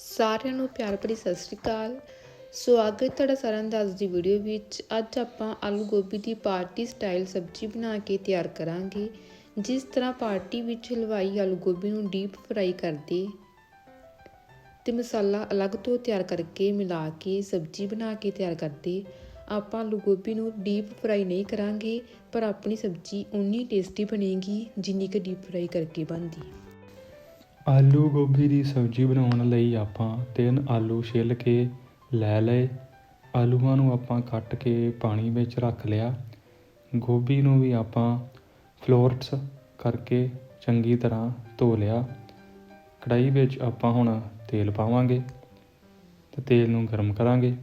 ਸਾਰਿਆਂ ਨੂੰ ਪਿਆਰ ਭਰੀ ਸਤਿ ਸ਼੍ਰੀ ਅਕਾਲ। ਸਵਾਗਤ ਤੁਹਾਡਾ ਸਾਰਿਆਂ ਦਾ ਅੱਜ ਦੀ ਵੀਡੀਓ ਵਿੱਚ। ਅੱਜ ਆਪਾਂ ਆਲੂ ਗੋਭੀ ਦੀ ਪਾਰਟੀ ਸਟਾਈਲ ਸਬਜ਼ੀ ਬਣਾ ਕੇ ਤਿਆਰ ਕਰਾਂਗੇ। ਜਿਸ ਤਰ੍ਹਾਂ ਪਾਰਟੀ ਵਿੱਚ ਹਲਵਾਈ ਆਲੂ ਗੋਭੀ ਨੂੰ ਡੀਪ ਫਰਾਈ ਕਰਦੇ ਤੇ ਮਸਾਲਾ ਅਲੱਗ ਤੋਂ ਤਿਆਰ ਕਰਕੇ ਮਿਲਾ ਕੇ ਸਬਜ਼ੀ ਬਣਾ ਕੇ ਤਿਆਰ ਕਰਦੇ। ਆਪਾਂ ਆਲੂ ਗੋਭੀ ਨੂੰ ਡੀਪ ਫਰਾਈ ਨਹੀਂ ਕਰਾਂਗੇ, ਪਰ ਆਪਣੀ ਸਬਜ਼ੀ ਉਨੀ ਟੇਸਟੀ ਬਣੇਗੀ ਜਿੰਨੀ ਕਿ ਡੀਪ ਫਰਾਈ ਕਰਕੇ ਬਣਦੀ। ਆਲੂ ਗੋਭੀ ਦੀ ਸਬਜ਼ੀ ਬਣਾਉਣ ਲਈ ਆਪਾਂ ਤਿੰਨ ਆਲੂ ਛਿੱਲ ਕੇ ਲੈ ਲਏ। ਆਲੂਆਂ ਨੂੰ ਆਪਾਂ ਕੱਟ ਕੇ ਪਾਣੀ ਵਿੱਚ ਰੱਖ ਲਿਆ। ਗੋਭੀ ਨੂੰ ਵੀ ਆਪਾਂ ਫਲੋਰਟਸ ਕਰਕੇ ਚੰਗੀ ਤਰ੍ਹਾਂ ਧੋ ਲਿਆ। ਕੜਾਈ ਵਿੱਚ ਆਪਾਂ ਹੁਣ ਤੇਲ ਪਾਵਾਂਗੇ ਤੇ ਤੇਲ ਨੂੰ ਗਰਮ ਕਰਾਂਗੇ।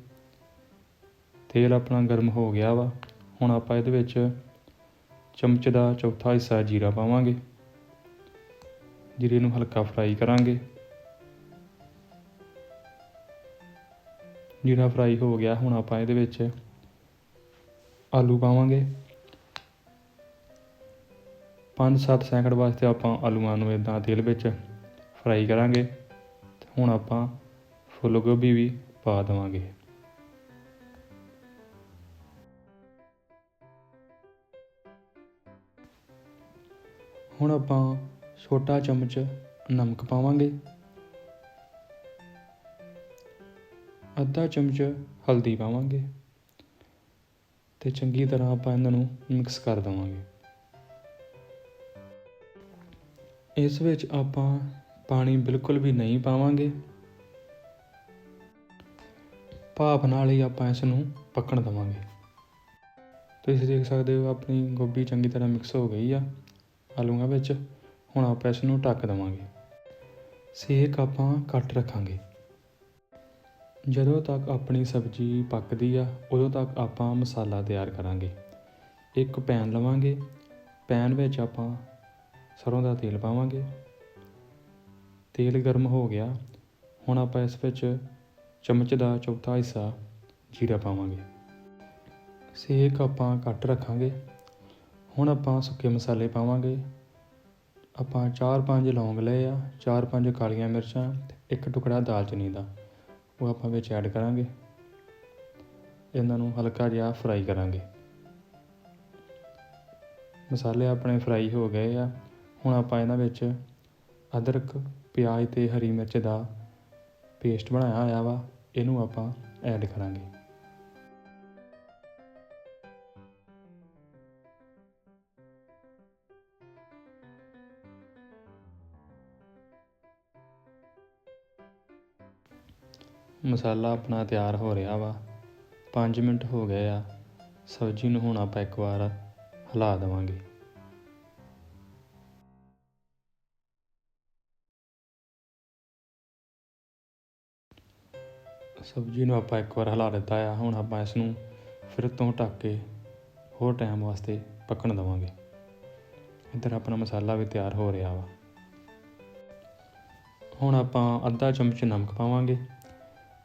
ਤੇਲ ਆਪਣਾ ਗਰਮ ਹੋ ਗਿਆ ਵਾ। ਹੁਣ ਆਪਾਂ ਇਹਦੇ ਵਿੱਚ ਚਮਚ ਦਾ ਚੌਥਾ ਹਿੱਸਾ ਜੀਰਾ ਪਾਵਾਂਗੇ। ਜੀਰੇ ਨੂੰ ਹਲਕਾ ਫਰਾਈ ਕਰਾਂਗੇ। ਜੀਰਾ ਫਰਾਈ ਹੋ ਗਿਆ, ਹੁਣ ਆਪਾਂ ਇਹਦੇ ਵਿੱਚ ਆਲੂ ਪਾਵਾਂਗੇ। 5-7 ਸੈਕਿੰਡ ਵਾਸਤੇ ਆਪਾਂ ਆਲੂਆਂ ਨੂੰ ਇਦਾਂ ਤੇਲ ਵਿੱਚ ਫਰਾਈ ਕਰਾਂਗੇ ਤੇ ਹੁਣ ਆਪਾਂ ਫੁੱਲ ਗੋਭੀ ਵੀ ਪਾ ਦੇਵਾਂਗੇ। ਹੁਣ ਆਪਾਂ ਛੋਟਾ ਚਮਚ ਨਮਕ ਪਾਵਾਂਗੇ। ਅੱਧਾ ਚਮਚ ਹਲਦੀ ਪਾਵਾਂਗੇ ਤੇ ਚੰਗੀ ਤਰ੍ਹਾਂ ਆਪਾਂ ਇਹਨਾਂ ਨੂੰ ਮਿਕਸ ਕਰ ਦੇਵਾਂਗੇ। ਇਸ ਵਿੱਚ ਆਪਾਂ ਪਾਣੀ ਬਿਲਕੁਲ ਵੀ ਨਹੀਂ ਪਾਵਾਂਗੇ। ਭਾਪ ਨਾਲ ਹੀ ਆਪਾਂ ਇਸ ਨੂੰ ਪੱਕਣ ਦੇਵਾਂਗੇ। ਤੁਸੀਂ ਦੇਖ ਸਕਦੇ ਹੋ ਆਪਣੀ ਗੋਭੀ ਚੰਗੀ ਤਰ੍ਹਾਂ ਮਿਕਸ ਹੋ ਗਈ ਆ ਆਲੂਆਂ ਵਿੱਚ। ਹੁਣ ਆਪਾਂ ਇਸ ਨੂੰ ਢੱਕ ਦੇਵਾਂਗੇ। ਸੇਕ ਆਪਾਂ ਘੱਟ ਰੱਖਾਂਗੇ। ਜਦੋਂ ਤੱਕ ਆਪਣੀ ਸਬਜ਼ੀ ਪੱਕਦੀ ਆ, ਉਦੋਂ ਤੱਕ ਆਪਾਂ ਮਸਾਲਾ ਤਿਆਰ ਕਰਾਂਗੇ। ਇੱਕ ਪੈਨ ਲਵਾਂਗੇ। ਪੈਨ ਵਿੱਚ ਆਪਾਂ ਸਰੋਂ ਦਾ ਤੇਲ ਪਾਵਾਂਗੇ। ਤੇਲ ਗਰਮ ਹੋ ਗਿਆ। ਹੁਣ ਆਪਾਂ ਇਸ ਵਿੱਚ ਚਮਚ ਦਾ ਚੌਥਾ ਹਿੱਸਾ ਜੀਰਾ ਪਾਵਾਂਗੇ। ਸੇਕ ਆਪਾਂ ਘੱਟ ਰੱਖਾਂਗੇ। ਹੁਣ ਆਪਾਂ ਸੁੱਕੇ ਮਸਾਲੇ ਪਾਵਾਂਗੇ। ਆਪਾਂ ਚਾਰ ਪੰਜ ਲੌਂਗ ਲਏ ਆ, ਚਾਰ ਪੰਜ ਕਾਲੀਆਂ ਮਿਰਚਾਂ ਤੇ ਇੱਕ ਟੁਕੜਾ ਦਾਲਚੀਨੀ ਦਾ। ਉਹ ਆਪਾਂ ਵਿੱਚ ਐਡ ਕਰਾਂਗੇ। ਇਹਨਾਂ ਨੂੰ ਹਲਕਾ ਜਿਹਾ ਫਰਾਈ ਕਰਾਂਗੇ। ਮਸਾਲੇ ਆਪਣੇ ਫਰਾਈ ਹੋ ਗਏ ਆ। ਹੁਣ ਆਪਾਂ ਇਹਨਾਂ ਵਿੱਚ ਅਦਰਕ, ਪਿਆਜ਼ ਤੇ ਹਰੀ ਮਿਰਚ ਦਾ ਪੇਸਟ ਬਣਾਇਆ ਹੋਇਆ ਵਾ। ਇਹਨੂੰ ਆਪਾਂ ਐਡ ਕਰਾਂਗੇ। ਮਸਾਲਾ ਆਪਣਾ ਤਿਆਰ ਹੋ ਰਿਹਾ ਵਾ। 5 ਮਿੰਟ ਹੋ ਗਏ ਆ। ਸਬਜ਼ੀ ਨੂੰ ਹੁਣ ਆਪਾਂ ਇੱਕ ਵਾਰ ਹਿਲਾ ਦੇਵਾਂਗੇ। ਸਬਜ਼ੀ ਨੂੰ ਆਪਾਂ ਇੱਕ ਵਾਰ ਹਿਲਾ ਦਿੱਤਾ ਆ। ਹੁਣ ਆਪਾਂ ਇਸ ਨੂੰ ਫਿਰ ਤੋਂ ਢੱਕ ਕੇ ਹੋਰ ਟਾਈਮ ਵਾਸਤੇ ਪੱਕਣ ਦੇਵਾਂਗੇ। ਇੱਧਰ ਆਪਣਾ ਮਸਾਲਾ ਵੀ ਤਿਆਰ ਹੋ ਰਿਹਾ ਵਾ। ਹੁਣ ਆਪਾਂ ਅੱਧਾ ਚਮਚ ਨਮਕ ਪਾਵਾਂਗੇ।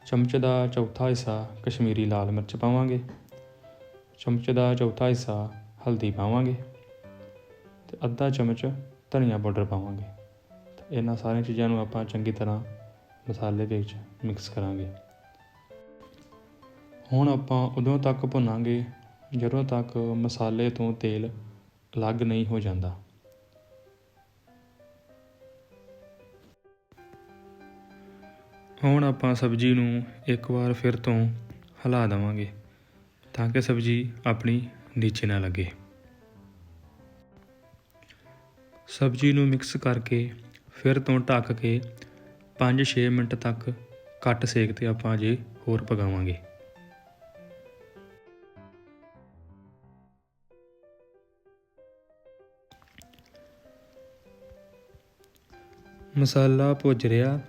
ਚਮਚ ਦਾ ਚੌਥਾ ਹਿੱਸਾ ਕਸ਼ਮੀਰੀ ਲਾਲ ਮਿਰਚ ਪਾਵਾਂਗੇ। ਚਮਚ ਦਾ ਚੌਥਾ ਹਿੱਸਾ ਹਲਦੀ ਪਾਵਾਂਗੇ ਤੇ ਅੱਧਾ ਚਮਚ ਧਨੀਆ ਪਾਊਡਰ ਪਾਵਾਂਗੇ। ਤੇ ਇਹਨਾਂ ਸਾਰੀਆਂ ਚੀਜ਼ਾਂ ਨੂੰ ਆਪਾਂ ਚੰਗੀ ਤਰ੍ਹਾਂ ਮਸਾਲੇ ਦੇ ਵਿੱਚ ਮਿਕਸ ਕਰਾਂਗੇ। ਹੁਣ ਆਪਾਂ ਉਦੋਂ ਤੱਕ ਭੁੰਨਾਂਗੇ ਜਦੋਂ ਤੱਕ ਮਸਾਲੇ ਤੋਂ ਤੇਲ ਅਲੱਗ ਨਹੀਂ ਹੋ ਜਾਂਦਾ। ਹੁਣ ਆਪਾਂ ਸਬਜ਼ੀ ਨੂੰ ਇੱਕ ਵਾਰ ਫਿਰ ਤੋਂ ਹਿਲਾ ਦੇਵਾਂਗੇ ਤਾਂ ਕਿ ਸਬਜ਼ੀ ਆਪਣੀ ਨੀਚੇ ਨਾ ਲੱਗੇ। ਸਬਜ਼ੀ ਨੂੰ ਮਿਕਸ ਕਰਕੇ ਫਿਰ ਤੋਂ ਢੱਕ ਕੇ 5-6 ਮਿੰਟ ਤੱਕ ਘੱਟ ਸੇਕ ਤੇ ਆਪਾਂ ਅਜੇ ਹੋਰ ਪਕਾਵਾਂਗੇ। ਮਸਾਲਾ ਭੁੱਜ ਰਿਹਾ।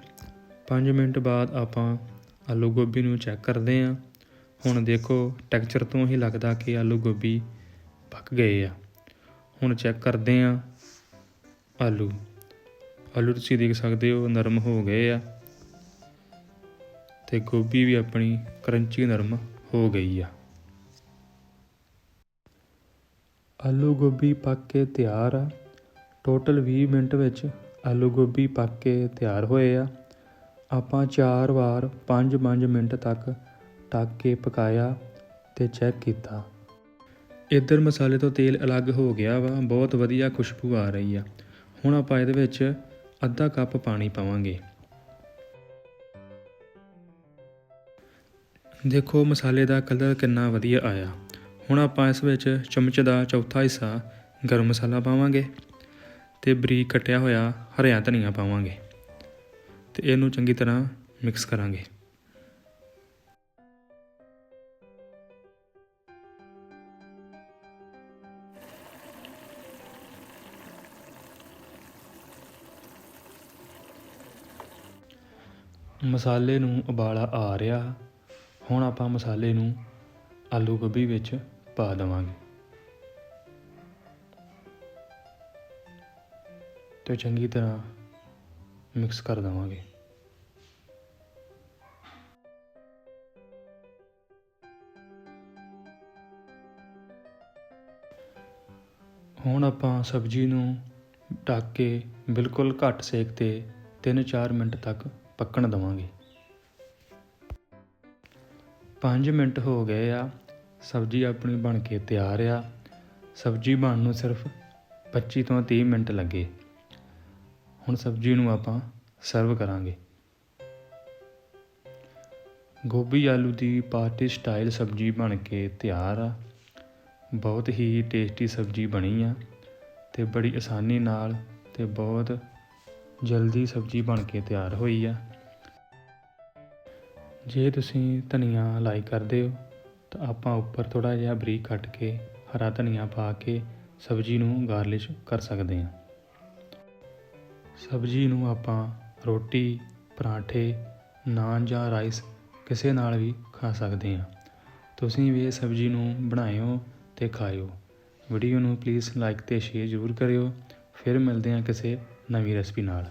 5 ਮਿੰਟ ਬਾਅਦ ਆਪਾਂ ਆਲੂ ਗੋਭੀ ਨੂੰ ਚੈੱਕ ਕਰਦੇ ਹਾਂ। ਹੁਣ ਦੇਖੋ ਟੈਕਸਚਰ ਤੋਂ ਹੀ ਲੱਗਦਾ ਕਿ ਆਲੂ ਗੋਭੀ ਪੱਕ ਗਏ ਆ। ਹੁਣ ਚੈੱਕ ਕਰਦੇ ਹਾਂ ਆਲੂ। ਆਲੂ ਤੁਸੀਂ ਦੇਖ ਸਕਦੇ ਹੋ ਨਰਮ ਹੋ ਗਏ ਆ ਤੇ ਗੋਭੀ ਵੀ ਆਪਣੀ ਕਰੰਚੀ ਨਰਮ ਹੋ ਗਈ ਆ। ਆਲੂ ਗੋਭੀ ਪੱਕ ਕੇ ਤਿਆਰ ਆ। ਟੋਟਲ 20 ਮਿੰਟ ਵਿੱਚ ਆਲੂ ਗੋਭੀ ਪੱਕ ਕੇ ਤਿਆਰ ਹੋਏ ਆ। ਆਪਾਂ ਚਾਰ ਵਾਰ 5-5 ਮਿੰਟ ਤੱਕ ਢੱਕ ਕੇ ਪਕਾਇਆ ਤੇ ਚੈੱਕ ਕੀਤਾ। ਇੱਧਰ ਮਸਾਲੇ ਤੋਂ ਤੇਲ ਅਲੱਗ ਹੋ ਗਿਆ ਵਾ, ਬਹੁਤ ਵਧੀਆ ਖੁਸ਼ਬੂ ਆ ਰਹੀ ਆ। ਹੁਣ ਆਪਾਂ ਇਹਦੇ ਵਿੱਚ ਅੱਧਾ ਕੱਪ ਪਾਣੀ ਪਾਵਾਂਗੇ। ਦੇਖੋ ਮਸਾਲੇ ਦਾ ਕਲਰ ਕਿੰਨਾ ਵਧੀਆ ਆਇਆ। ਹੁਣ ਆਪਾਂ ਇਸ ਵਿੱਚ ਚਮਚ ਦਾ ਚੌਥਾ ਹਿੱਸਾ ਗਰਮ ਮਸਾਲਾ ਪਾਵਾਂਗੇ ਤੇ ਬਰੀਕ ਕੱਟਿਆ ਹੋਇਆ ਹਰਿਆ ਧਨੀਆ ਪਾਵਾਂਗੇ। ਤੇ ਇਹਨੂੰ ਚੰਗੀ ਤਰ੍ਹਾਂ ਮਿਕਸ ਕਰਾਂਗੇ। ਮਸਾਲੇ ਨੂੰ ਉਬਾਲਾ ਆ ਰਿਹਾ, ਹੁਣ ਆਪਾਂ ਮਸਾਲੇ ਨੂੰ ਆਲੂ ਗੋਭੀ ਵਿੱਚ ਪਾ ਦੇਵਾਂਗੇ। ਤੇ ਚੰਗੀ ਤਰ੍ਹਾਂ ਮਿਕਸ ਕਰ ਦੇਵਾਂਗੇ। ਹੁਣ ਆਪਾਂ ਸਬਜ਼ੀ ਨੂੰ ਢੱਕ ਕੇ ਬਿਲਕੁਲ ਘੱਟ ਸੇਕ ਤੇ 3-4 ਮਿੰਟ ਤੱਕ ਪੱਕਣ ਦੇਵਾਂਗੇ। 5 ਮਿੰਟ ਹੋ ਗਏ ਆ, ਸਬਜ਼ੀ ਆਪਣੀ ਬਣ ਕੇ ਤਿਆਰ ਆ। ਸਬਜ਼ੀ ਬਣਨ ਨੂੰ ਸਿਰਫ 25 ਤੋਂ 30 ਮਿੰਟ ਲੱਗੇ। ਹੁਣ ਸਬਜ਼ੀ ਨੂੰ ਆਪਾਂ ਸਰਵ ਕਰਾਂਗੇ। ਗੋਭੀ ਆਲੂ ਦੀ ਪਾਰਟੀ ਸਟਾਈਲ ਸਬਜ਼ੀ ਬਣ ਕੇ ਤਿਆਰ ਆ। ਬਹੁਤ ਹੀ ਟੇਸਟੀ ਸਬਜ਼ੀ ਬਣੀ ਆ ਤੇ ਬੜੀ ਆਸਾਨੀ ਨਾਲ ਤੇ ਬਹੁਤ ਜਲਦੀ ਸਬਜ਼ੀ ਬਣ ਕੇ ਤਿਆਰ ਹੋਈ ਆ। ਜੇ ਤੁਸੀਂ ਧਨੀਆ ਲਾਈਕ ਕਰਦੇ ਹੋ, ਤਾਂ ਆਪਾਂ ਉੱਪਰ ਥੋੜਾ ਜਿਹਾ ਬਰੀਕ ਕੱਟ ਕੇ ਹਰਾ ਧਨੀਆ ਪਾ ਕੇ ਸਬਜ਼ੀ ਨੂੰ ਗਾਰਲਿਸ਼ ਕਰ ਸਕਦੇ ਹਾਂ। ਸਬਜ਼ੀ ਨੂੰ ਆਪਾਂ ਰੋਟੀ, ਪਰਾਂਠੇ, ਨਾਨ ਜਾਂ ਰਾਈਸ ਕਿਸੇ ਨਾਲ ਵੀ ਖਾ ਸਕਦੇ ਹਾਂ। ਤੁਸੀਂ ਵੀ ਇਹ ਸਬਜ਼ੀ ਨੂੰ ਬਣਾਇਓ ਤੇ ਖਾਇਓ। ਵੀਡੀਓ ਨੂੰ ਪਲੀਜ਼ ਲਾਈਕ ਤੇ ਸ਼ੇਅਰ ਜ਼ਰੂਰ ਕਰਿਓ। ਫਿਰ ਮਿਲਦੇ ਹਾਂ ਕਿਸੇ ਨਵੀਂ ਰੈਸਪੀ ਨਾਲ।